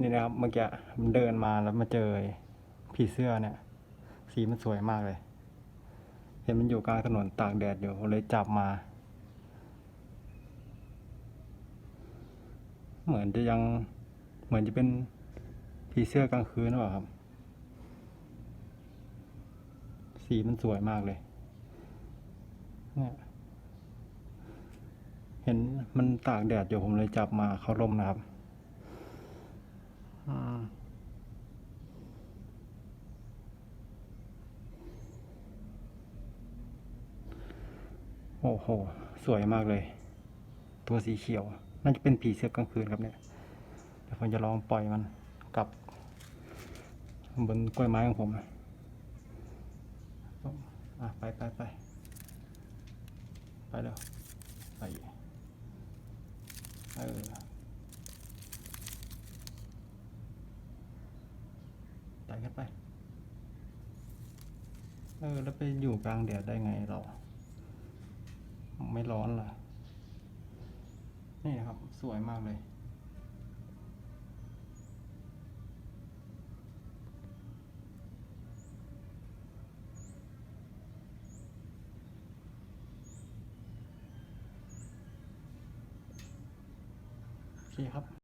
นี่นะครับเมื่อกี้มันเดินมาแล้วมาเจอผีเสื้อเนี่ย สีมันสวยมากเลย เห็นมันอยู่กลางถนนตากแดดอยู่เลยจับมา เหมือนจะยังเหมือนจะเป็นผีเสื้อกลางคืนหรือเปล่าครับ สีมันสวยมากเลยเนี่ยเห็นมันตากแดดอยู่ผมเลยจับมาเข้าร่มนะครับ โอ้โห สวยมากเลย ตัวสีเขียว น่าจะเป็นผีเสื้อกลางคืนครับเนี่ย เดี๋ยวผมจะลองปล่อยมันกลับบนกล้วยไม้ของผมอะไปไปไปไปเร็วไปเออ ไปกันไป เออ แล้วไปอยู่กลางแดดได้ไงเราไม่ร้อนเหรอนี่ครับ สวยมากเลยโอเคครับ